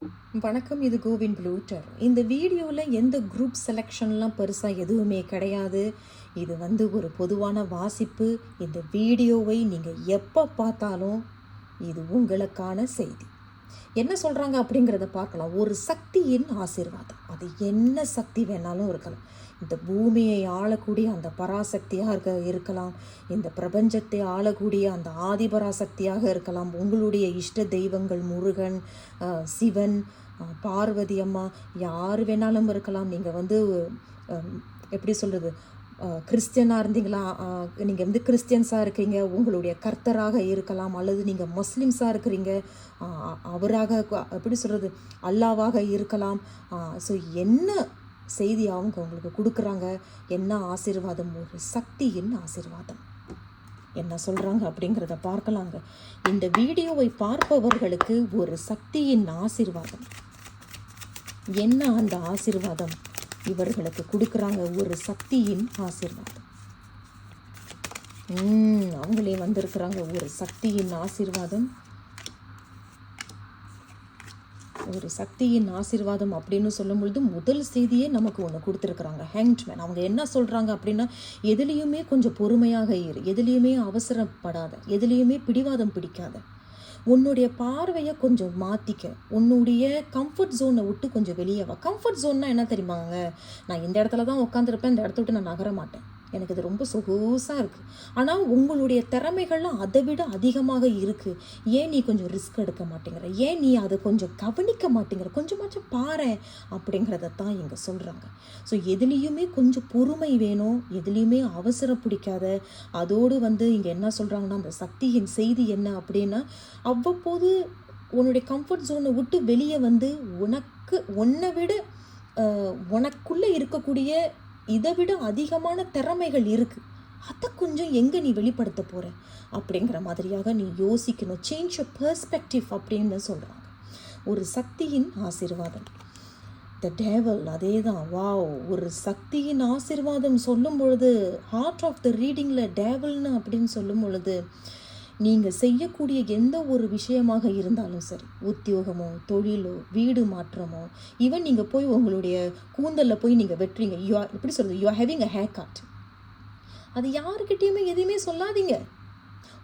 வணக்கம் இது கோவின் ப்ளூட்டர். இந்த வீடியோவில் எந்த குரூப் செலெக்ஷன்லாம் பெருசாக எதுவுமே கிடையாது. இது வந்து ஒரு பொதுவான வாசிப்பு. இந்த வீடியோவை நீங்கள் எப்போ பார்த்தாலும் இது உங்களுக்கான செய்தி. என்ன சொல்கிறாங்க அப்படிங்கிறத பார்க்கலாம். ஒரு சக்தியின் ஆசீர்வாதம். அது என்ன சக்தி வேணாலும் இருக்கலாம். இந்த பூமியை ஆளக்கூடிய அந்த பராசக்தியாக இருக்க இருக்கலாம் இந்த பிரபஞ்சத்தை ஆளக்கூடிய அந்த ஆதிபராசக்தியாக இருக்கலாம். உங்களுடைய இஷ்ட தெய்வங்கள் முருகன் சிவன் பார்வதி அம்மா யார் வேணாலும் இருக்கலாம். நீங்கள் வந்து எப்படி சொல்கிறது கிறிஸ்டியனாக இருந்தீங்களா? நீங்கள் வந்து கிறிஸ்டியன்ஸாக இருக்கீங்க உங்களுடைய கர்த்தராக இருக்கலாம் அல்லது நீங்கள் முஸ்லீம்ஸாக இருக்கிறீங்க அவராக எப்படி சொல்கிறது அல்லாவாக இருக்கலாம். ஸோ என்ன செய்தி அவங்க அவங்களுக்கு கொடுக்குறாங்க. என்ன ஆசீர்வாதம்? ஒரு சக்தியின் ஆசீர்வாதம்? என்ன சொல்கிறாங்க அப்படிங்கிறத பார்க்கலாங்க. இந்த வீடியோவை பார்ப்பவர்களுக்கு ஒரு சக்தியின் ஆசீர்வாதம். என்ன அந்த ஆசீர்வாதம்? இவர்களுக்கு கொடுக்குறாங்க ஒரு சக்தியின் ஆசீர்வாதம். அவங்களே வந்திருக்கிறாங்க. ஒரு சக்தியின் ஆசீர்வாதம். ஒரு சக்தியின் ஆசீர்வாதம் அப்படின்னு சொல்லும் பொழுது முதல் செய்தியே நமக்கு ஒன்று கொடுத்துருக்குறாங்க. ஹேங்ட்மேன் அவங்க என்ன சொல்கிறாங்க அப்படின்னா எதுலேயுமே கொஞ்சம் பொறுமையாக இரு. எதுலேயுமே அவசரப்படாத. எதுலேயுமே பிடிவாதம் பிடிக்காத. உன்னுடைய பார்வையை கொஞ்சம் மாற்றிக்க உன்னுடைய கம்ஃபர்ட் ஜோனை விட்டு கொஞ்சம் வெளியே வா. கம்ஃபர்ட் ஜோன்னா என்ன தெரியுமாங்க? நான் இந்த இடத்துல தான் உட்காந்துருப்பேன் இந்த இடத்த விட்டு நான் நகர மாட்டேன். எனக்கு இது ரொம்ப சொகுசாக இருக்குது ஆனால் உங்களுடைய திறமைகள்லாம் அதை விட அதிகமாக இருக்குது ஏன் நீ கொஞ்சம் ரிஸ்க் எடுக்க மாட்டேங்கிற? ஏன் நீ அதை கொஞ்சம் கவனிக்க மாட்டேங்கிற? கொஞ்சமாச்சும் பாரு அப்படிங்கிறத தான் இங்கே சொல்கிறாங்க ஸோ எதுலேயுமே கொஞ்சம் பொறுமை வேணும். எதுலேயுமே அவசரம் பிடிக்காத. அதோடு வந்து இங்கே என்ன சொல்கிறாங்கன்னா அந்த சக்தியின் செய்தி என்ன அப்படின்னா அவ்வப்போது உன்னுடைய கம்ஃபர்ட் ஜோனை விட்டு வெளியே வந்து உனக்கு உன்னை விட உனக்குள்ளே இருக்கக்கூடிய இதை விட அதிகமான திறமைகள் இருக்குது அதை கொஞ்சம் எங்கே நீ வெளிப்படுத்த போகிற அப்படிங்கிற மாதிரியாக நீ யோசிக்கணும். சேஞ்ச் அ பெர்ஸ்பெக்டிவ் அப்படின்னு சொல்கிறாங்க ஒரு சக்தியின் ஆசிர்வாதம். த டேவல் அதே தான் வாவ் ஒரு சக்தியின் ஆசிர்வாதம் சொல்லும் பொழுது ஹார்ட் ஆஃப் த ரீடிங்கில் டேவல்னு அப்படின்னு சொல்லும் பொழுது நீங்கள் செய்யக்கூடிய எந்த ஒரு விஷயமாக இருந்தாலும் சரி உத்தியோகமோ தொழிலோ வீடு மாற்றமோ ஈவன் நீங்கள் போய் உங்களுடைய கூந்தலில் போய் நீங்கள் வெட்டுறீங்க யூ ஆர் எப்படி சொல்கிறது you are having a haircut அது யாருக்கிட்டேயுமே எதையுமே சொல்லாதீங்க.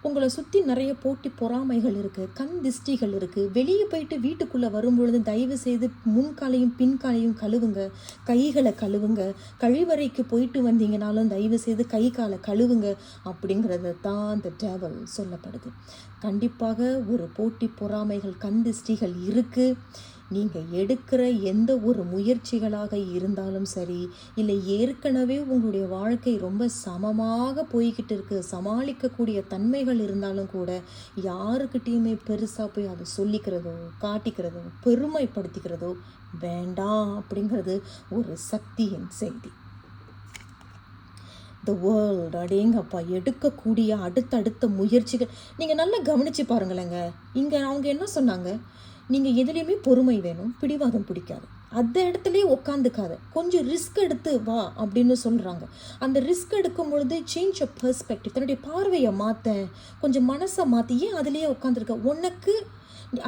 உங்களை சுற்றி நிறைய போட்டி பொறாமைகள் இருக்குது கண் திஷ்டிகள் இருக்குது வெளியே போயிட்டு வீட்டுக்குள்ளே வரும்பொழுது தயவு செய்து முன்காலையும் பின்காலையும் கழுவுங்க. கைகளை கழுவுங்க. கழிவறைக்கு போயிட்டு வந்தீங்கனாலும் தயவு செய்து கை காலை கழுவுங்க அப்படிங்கிறது தான் அந்த டேவல் சொல்லப்படுது. கண்டிப்பாக ஒரு போட்டி பொறாமைகள் கண் திஷ்டிகள் இருக்குது நீங்கள் எடுக்கிற எந்த ஒரு முயற்சிகளாக இருந்தாலும் சரி இல்லை ஏற்கனவே உங்களுடைய வாழ்க்கை ரொம்ப சமமாக போய்கிட்டு இருக்குது சமாளிக்கக்கூடிய தன்மைகள் இருந்தாலும் கூட யாருக்கிட்டேயுமே பெருசாக போய் அதை சொல்லிக்கிறதோ காட்டிக்கிறதோ பெருமைப்படுத்திக்கிறதோ வேண்டாம் அப்படிங்கிறது ஒரு சக்தியின் செய்தி. த வேர்ல்டு அடேங்கப்பா எடுக்கக்கூடிய அடுத்தடுத்த முயற்சிகள். நீங்கள் நல்லா கவனித்து பாருங்களேங்க. இங்கே அவங்க என்ன சொன்னாங்க? நீங்கள் எதுலேயுமே பொறுமை வேணும் பிடிவாதம் பிடிக்காது. அந்த இடத்துலயே உட்காந்துக்காத கொஞ்சம் ரிஸ்க் எடுத்து வா அப்படின்னு சொல்கிறாங்க அந்த ரிஸ்க் எடுக்கும் பொழுது சேஞ்ச் அ பெர்ஸ்பெக்டிவ் தன்னுடைய பார்வையை மாற்ற கொஞ்சம் மனசை மாற்றி ஏன் அதுலேயே உட்காந்துருக்க உனக்கு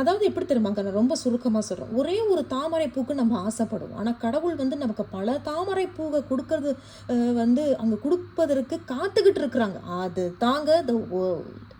அதாவது எப்படி தெரியுமாங்க நான் ரொம்ப சுருக்கமாக சொல்கிறேன் ஒரே ஒரு தாமரை பூக்கு நம்ம ஆசைப்படுவோம். ஆனால் கடவுள் வந்து நமக்கு பல தாமரை பூவை கொடுக்கறது வந்து அங்கே கொடுப்பதற்கு காத்துக்கிட்டு இருக்கிறாங்க. அது தாங்க த வேர்ல்ட்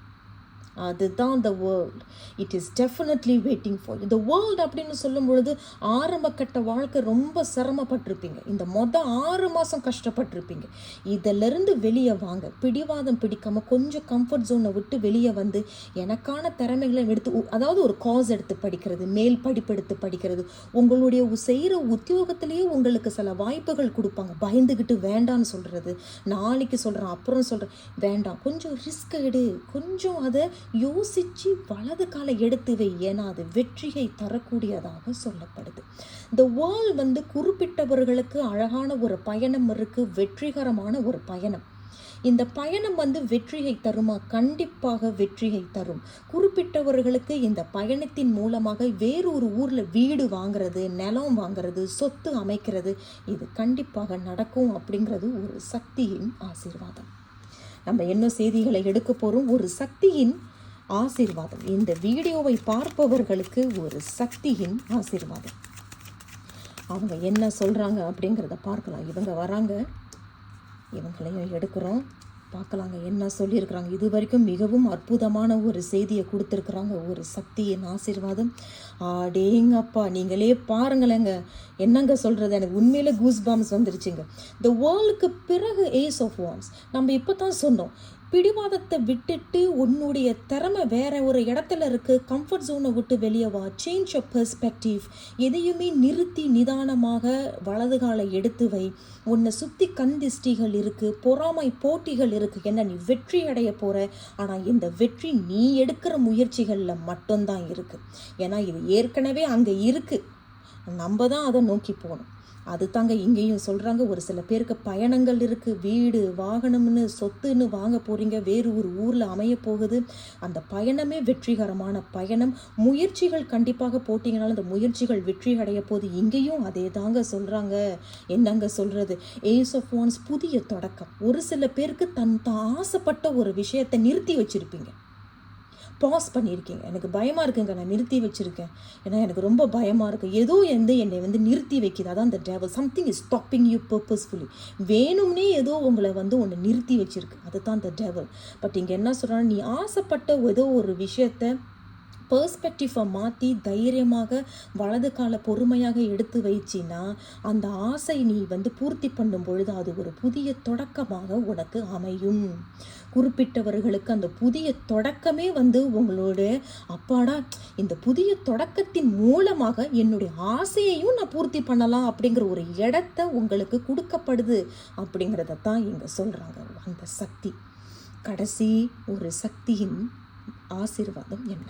அதுதான் the world it is definitely waiting for இந்த வேர்ல்ட் அப்படின்னு சொல்லும் பொழுது ஆரம்ப கட்ட வாழ்க்கை ரொம்ப சிரமப்பட்டிருப்பீங்க. இந்த மொதல் ஆறு மாதம் கஷ்டப்பட்டிருப்பீங்க. இதிலிருந்து வெளியே வாங்க. பிடிவாதம் பிடிக்காமல் கொஞ்சம் கம்ஃபர்ட் ஜோனை விட்டு வெளியே வந்து எனக்கான திறமைகளை எடுத்து அதாவது ஒரு காஸ் எடுத்து படிக்கிறது மேல் படிப்பு எடுத்து படிக்கிறது. உங்களுடைய செய்கிற உத்தியோகத்திலேயே உங்களுக்கு சில வாய்ப்புகள் கொடுப்பாங்க. பயந்துக்கிட்டு வேண்டான்னு சொல்கிறது நாளைக்கு சொல்கிறேன் அப்புறம் சொல்கிறேன் வேண்டாம் கொஞ்சம் ரிஸ்க் எடு. கொஞ்சம் அதை யோசித்து வலது காலை எடுத்து வை. ஏன்னா அது வெற்றியை தரக்கூடியதாக சொல்லப்படுது. இந்த வேர்ல்ட் வந்து குறிப்பிட்டவர்களுக்கு அழகான ஒரு பயணம் இருக்குது வெற்றிகரமான ஒரு பயணம். இந்த பயணம் வந்து வெற்றியை தருமா? கண்டிப்பாக வெற்றியை தரும். குறிப்பிட்டவர்களுக்கு இந்த பயணத்தின் மூலமாக வேறொரு ஊரில் வீடு வாங்குறது நிலம் வாங்குறது சொத்து அமைக்கிறது இது கண்டிப்பாக நடக்கும் அப்படிங்கிறது ஒரு சக்தியின் ஆசீர்வாதம். நம்ம என்ன செய்திகளை எடுக்க போகிறோம் ஒரு சக்தியின் ஆசீர்வாதம். இந்த வீடியோவை பார்ப்பவர்களுக்கு ஒரு சக்தியின் ஆசீர்வாதம். அவங்க என்ன சொல்கிறாங்க அப்படிங்கிறத பார்க்கலாம். இவங்க வராங்க. இவங்களையும் எடுக்கிறோம். பார்க்கலாங்க. என்ன சொல்லியிருக்கிறாங்க? இது வரைக்கும் மிகவும் அற்புதமான ஒரு செய்தியை கொடுத்துருக்குறாங்க. ஒரு சக்தியின் ஆசீர்வாதம். ஆடேங்கப்பா நீங்களே பாருங்களேங்க. என்னங்க சொல்கிறது எனக்கு உண்மையில் கூஸ் பாம்ஸ் வந்துருச்சுங்க. இந்த வேர்ல்டுக்கு பிறகு ஏஸ் ஆஃப் வார்ம்ஸ் நம்ம இப்போ தான் சொன்னோம். பிடிவாதத்தை விட்டுட்டு உன்னுடைய திறமை வேற ஒரு இடத்துல இருக்கு. கம்ஃபர்ட் ஜோனை விட்டு வெளியே வா. சேஞ்ச் ஆஃப் பெர்ஸ்பெக்டிவ் எதையுமே நிறுத்தி நிதானமாக வலது காலை எடுத்து வை. உன்னை சுற்றி கந்திஷ்டிகள் இருக்கு. பொறாமை போட்டிகள் இருக்கு. என்ன நீ வெற்றி அடைய போற? ஆனால் இந்த வெற்றி நீ எடுக்கிற முயற்சிகளில் மட்டும்தான் இருக்கு. ஏன்னா இது ஏற்கனவே அங்கே இருக்கு. நம்ம தான் அதை நோக்கி போகணும். அது தாங்க இங்கேயும் சொல்கிறாங்க ஒரு சில பேருக்கு பயணங்கள் இருக்குது வீடு வாகனம்னு சொத்துன்னு வாங்க போகிறீங்க வேறு ஒரு ஊரில் அமைய போகுது. அந்த பயணமே வெற்றிகரமான பயணம். முயற்சிகள் கண்டிப்பாக போட்டிங்கனாலும் அந்த முயற்சிகள் வெற்றி அடைய போது இங்கேயும் அதே தாங்க சொல்கிறாங்க என்னங்க சொல்கிறது ஏஸ் ஆஃப் ஒன்ஸ் புதிய தொடக்கம். ஒரு சில பேருக்கு தன் தான் ஆசைப்பட்ட ஒரு விஷயத்தை நிறுத்தி வச்சுருப்பீங்க. பாஸ் பண்ணியிருக்கீங்க. எனக்கு பயமாக இருக்குங்க. நான் நிறுத்தி வச்சுருக்கேன். ஏன்னா எனக்கு ரொம்ப பயமாக இருக்குது ஏதோ எந்த என்னை வந்து நிறுத்தி வைக்கிது. அதான் அந்த devil something is stopping you purposefully வேணும்னே ஏதோ உங்களை வந்து ஒன்று நிறுத்தி வச்சுருக்கு. அதுதான் அந்த டேவல் பட் இங்கே என்ன சொல்கிறாங்க நீ ஆசைப்பட்ட ஏதோ ஒரு விஷயத்தை பர்ஸ்பெக்டிவை மாற்றி தைரியமாக வலது கால பொறுமையாக எடுத்து வைச்சின்னா அந்த ஆசை நீ வந்து பூர்த்தி பண்ணும் பொழுது அது ஒரு புதிய தொடக்கமாக உனக்கு அமையும். குறிப்பிட்டவர்களுக்கு அந்த புதிய தொடக்கமே வந்து உங்களோட அப்பாடா இந்த புதிய தொடக்கத்தின் மூலமாக என்னுடைய ஆசையையும் நான் பூர்த்தி பண்ணலாம் அப்படிங்கிற ஒரு இடத்த உங்களுக்கு கொடுக்கப்படுது அப்படிங்கிறத தான் இங்கே சொல்கிறாங்க அந்த சக்தி. கடைசி ஒரு சக்தியின் ஆசீர்வாதம் என்ன?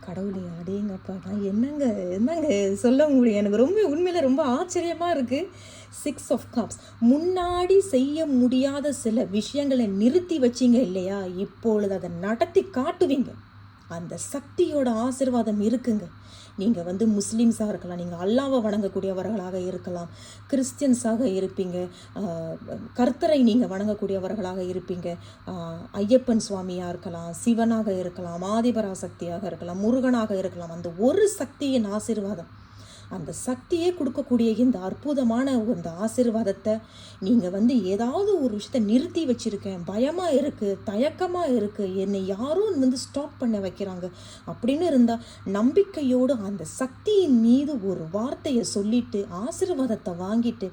கடவுளே அடேங்கப்பா. நான் என்னங்க என்னங்க சொல்ல முடியும்? எனக்கு ரொம்ப உண்மையில் ரொம்ப ஆச்சரியமாக இருக்குது சிக்ஸ் ஆஃப் கப்ஸ் முன்னாடி செய்ய முடியாத சில விஷயங்களை நிறுத்தி வச்சிங்க இல்லையா? இப்பொழுது அதை நடத்தி காட்டுவீங்க. அந்த சக்தியோட ஆசிர்வாதம் இருக்குங்க. நீங்கள் வந்து முஸ்லீம்ஸாக இருக்கலாம் நீங்கள் அல்லாவை வணங்கக்கூடியவர்களாக இருக்கலாம் கிறிஸ்டியன்ஸாக இருப்பீங்க கர்த்தரை நீங்கள் வணங்கக்கூடியவர்களாக இருப்பீங்க ஐயப்பன் சுவாமியாக இருக்கலாம் சிவனாக இருக்கலாம் ஆதிபராசக்தியாக இருக்கலாம் முருகனாக இருக்கலாம் அந்த ஒரு சக்தியின் ஆசிர்வாதம் அந்த சக்தியே கொடுக்கக்கூடிய இந்த அற்புதமான இந்த ஆசிர்வாதத்தை நீங்கள் வந்து ஏதாவது ஒரு விஷயத்தை நிறுத்தி வச்சுருக்கேன். பயமாக இருக்குது தயக்கமாக இருக்குது என்னை யாரும் வந்து ஸ்டாப் பண்ண வைக்கிறாங்க. அப்படின்னு இருந்தால் நம்பிக்கையோடு அந்த சக்தியின் மீது ஒரு வார்த்தையை சொல்லிட்டு ஆசிர்வாதத்தை வாங்கிட்டு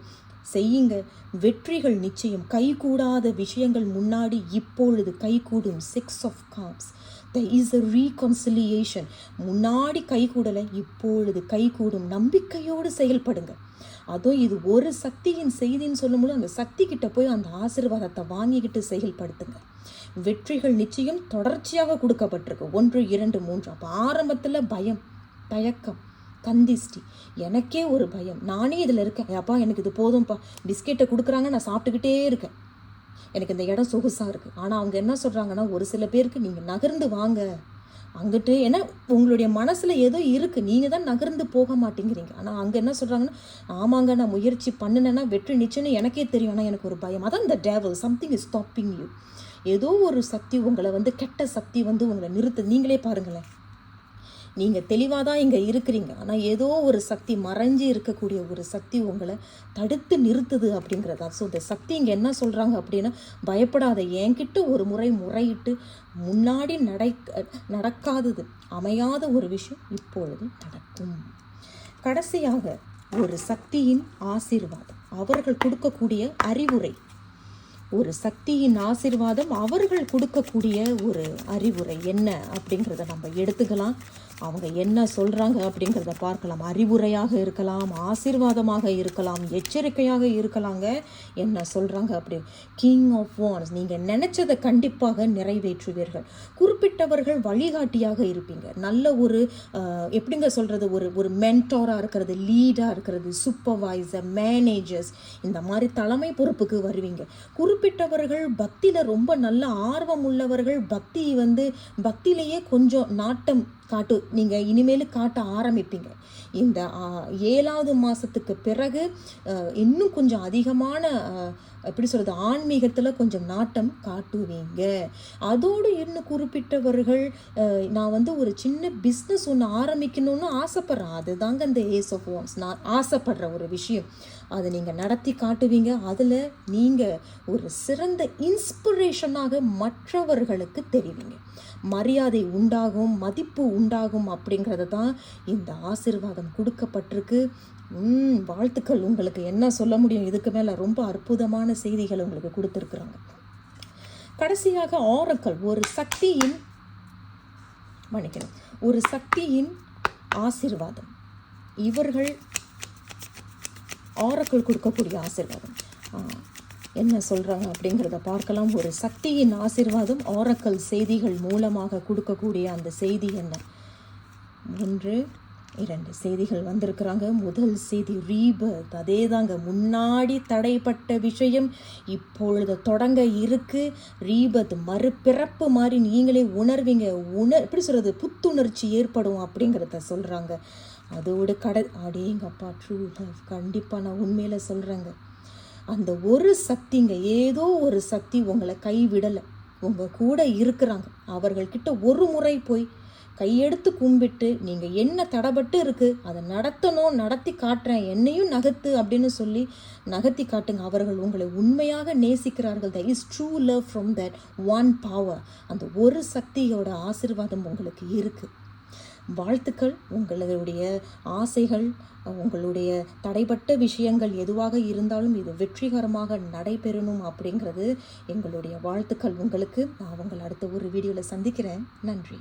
செய்யுங்க. வெற்றிகள் நிச்சயம். கைகூடாத விஷயங்கள் முன்னாடி இப்பொழுது கைகூடும். Six of cups the is a reconciliation முன்னாடி கைகூடலை இப்பொழுது கைகூடும் நம்பிக்கையோடு செயல்படுங்க. அதுவும் இது ஒரு சக்தியின் செய்தின்னு சொல்லும்போது அந்த சக்தி கிட்ட போய் அந்த ஆசிர்வாதத்தை வாங்கிக்கிட்டு செயல்படுத்துங்க. வெற்றிகள் நிச்சயம் தொடர்ச்சியாக கொடுக்கப்பட்டிருக்கு. ஒன்று இரண்டு மூன்று. அப்போ ஆரம்பத்தில் பயம் தயக்கம் கந்திஷ்டி எனக்கே ஒரு பயம். நானே இதில் இருக்கேன். அப்பா எனக்கு இது போதும்ப்பா. பிஸ்கெட்டை கொடுக்குறாங்க நான் சாப்பிட்டுக்கிட்டே இருக்கேன். எனக்கு இந்த இடம் சொகுசாக இருக்குது ஆனால் அவங்க என்ன சொல்கிறாங்கன்னா ஒரு சில பேருக்கு நீங்கள் நகர்ந்து வாங்க. அங்கிட்டு ஏன்னா உங்களுடைய மனசில் ஏதோ இருக்குது நீங்கள் தான் நகர்ந்து போக மாட்டேங்கிறீங்க. ஆனால் அங்கே என்ன சொல்கிறாங்கன்னா ஆமாங்க நான் முயற்சி பண்ணினேன்னா வெற்றி நிச்சயம்னு எனக்கே தெரியும். ஆனால் எனக்கு ஒரு பயம். அதான் இந்த devil something is stopping you ஏதோ ஒரு சக்தி உங்களை வந்து கெட்ட சக்தி வந்து உங்களை நிறுத்து. நீங்களே பாருங்களேன். நீங்கள் தெளிவாக தான் இங்கே இருக்கிறீங்க. ஆனால் ஏதோ ஒரு சக்தி மறைஞ்சு இருக்கக்கூடிய ஒரு சக்தி உங்களை தடுத்து நிறுத்துது அப்படிங்கிறதா. ஸோ இந்த சக்தி இங்கே என்ன சொல்கிறாங்க அப்படின்னா பயப்படாத. என்கிட்ட ஒரு முறை முறையிட்டு முன்னாடி நடை நடக்காதது அமையாத ஒரு விஷயம் இப்பொழுது நடக்கும். கடைசியாக ஒரு சக்தியின் ஆசீர்வாதம். அவர்கள் கொடுக்கக்கூடிய அறிவுரை. ஒரு சக்தியின் ஆசிர்வாதம் அவர்கள் கொடுக்கக்கூடிய ஒரு அறிவுரை என்ன அப்படிங்கிறத நம்ம எடுத்துக்கலாம். அவங்க என்ன சொல்கிறாங்க அப்படிங்கிறத பார்க்கலாம். அறிவுரையாக இருக்கலாம் ஆசீர்வாதமாக இருக்கலாம் எச்சரிக்கையாக இருக்கலாங்க. என்ன சொல்கிறாங்க அப்படி? கிங் ஆஃப் வான்ஸ் நீங்கள் நினச்சதை கண்டிப்பாக நிறைவேற்றுவீர்கள். குறிப்பிட்டவர்கள் வழிகாட்டியாக இருப்பீங்க. நல்ல ஒரு எப்படிங்க சொல்கிறது ஒரு ஒரு மென்டோராக இருக்கிறது லீடாக இருக்கிறது சூப்பர்வைசர் மேனேஜர்ஸ் இந்த மாதிரி தலைமை பொறுப்புக்கு வருவீங்க. குறிப்பிட்டவர்கள் பக்தியில் ரொம்ப நல்ல ஆர்வம் உள்ளவர்கள் பக்தி வந்து பக்தியிலேயே கொஞ்சம் நாட்டம் காட்டு. நீங்கள் இனிமேல் காட்ட ஆரம்பிப்பீங்க. இந்த ஏழாவது மாதத்துக்கு பிறகு இன்னும் கொஞ்சம் அதிகமான எப்படி சொல்கிறது ஆன்மீகத்தில் கொஞ்சம் நாட்டம் காட்டுவீங்க. அதோடு இன்னும் குறிப்பிட்டவர்கள் நான் வந்து ஒரு சின்ன பிஸ்னஸ் ஒன்று ஆரம்பிக்கணும்னு ஆசைப்பட்றேன். அதுதாங்க இந்த ஏஸ் ஆஃப் வான்ஸ் நான் ஆசைப்படுற ஒரு விஷயம். அதை நீங்கள் நடத்தி காட்டுவீங்க. அதில் நீங்கள் ஒரு சிறந்த இன்ஸ்பிரேஷனாக மற்றவர்களுக்கு தெரிவிங்க. மரியாதை உண்டாகும் மதிப்பு உண்டாகும் அப்படிங்கிறது தான் இந்த ஆசீர்வாதம் கொடுக்கப்பட்டிருக்கு. வாழ்த்துக்கள். உங்களுக்கு என்ன சொல்ல முடியும்? இதுக்கு மேலே ரொம்ப அற்புதமான செய்திகள் உங்களுக்கு கொடுத்துருக்குறாங்க. கடைசியாக ஆரக்கல் ஒரு சக்தியின் மன்னிக்கணும் ஒரு சக்தியின் ஆசீர்வாதம். இவர்கள் ஆரக்கள் கொடுக்கக்கூடிய ஆசிர்வாதம். என்ன சொல்கிறாங்க அப்படிங்கிறத பார்க்கலாம். ஒரு சக்தியின் ஆசீர்வாதம் ஆரக்கல் செய்திகள் மூலமாக கொடுக்கக்கூடிய அந்த செய்தி என்ன? ஒன்று இரண்டு செய்திகள் வந்திருக்கிறாங்க. முதல் செய்தி ரீபர்த். அதே தாங்க முன்னாடி தடைப்பட்ட விஷயம் இப்பொழுது தொடங்க இருக்கு. ரீபத் மறுபிறப்பு மாதிரி நீங்களே உணர்வீங்க. உணர் எப்படி சொல்கிறது புத்துணர்ச்சி ஏற்படும் அப்படிங்கிறத சொல்கிறாங்க அதோடு கடை அடேங்கப்பா ட்ரூ லவ் கண்டிப்பாக நான் உண்மையில் சொல்கிறேங்க அந்த ஒரு சக்திங்க ஏதோ ஒரு சக்தி உங்களை கைவிடலை. உங்கள் கூட இருக்கிறாங்க. அவர்கள்கிட்ட ஒரு முறை போய் கையெடுத்து கும்பிட்டு நீங்கள் என்ன தடப்பட்டு இருக்குது அதை நடத்தணும் நடத்தி காட்டுறேன். என்னையும் நகர்த்து அப்படின்னு சொல்லி நகர்த்தி காட்டுங்க. அவர்கள் உங்களை உண்மையாக நேசிக்கிறார்கள். The is true love from that one power அந்த ஒரு சக்தியோட ஆசீர்வாதம் உங்களுக்கு இருக்குது வாழ்த்துக்கள். உங்களுடைய ஆசைகள் உங்களுடைய தடைப்பட்ட விஷயங்கள் எதுவாக இருந்தாலும் இது வெற்றிகரமாக நடைபெறணும் அப்படிங்கிறது எங்களுடைய வாழ்த்துக்கள் உங்களுக்கு. நான் உங்களை அடுத்த ஒரு வீடியோவில் சந்திக்கிறேன். நன்றி.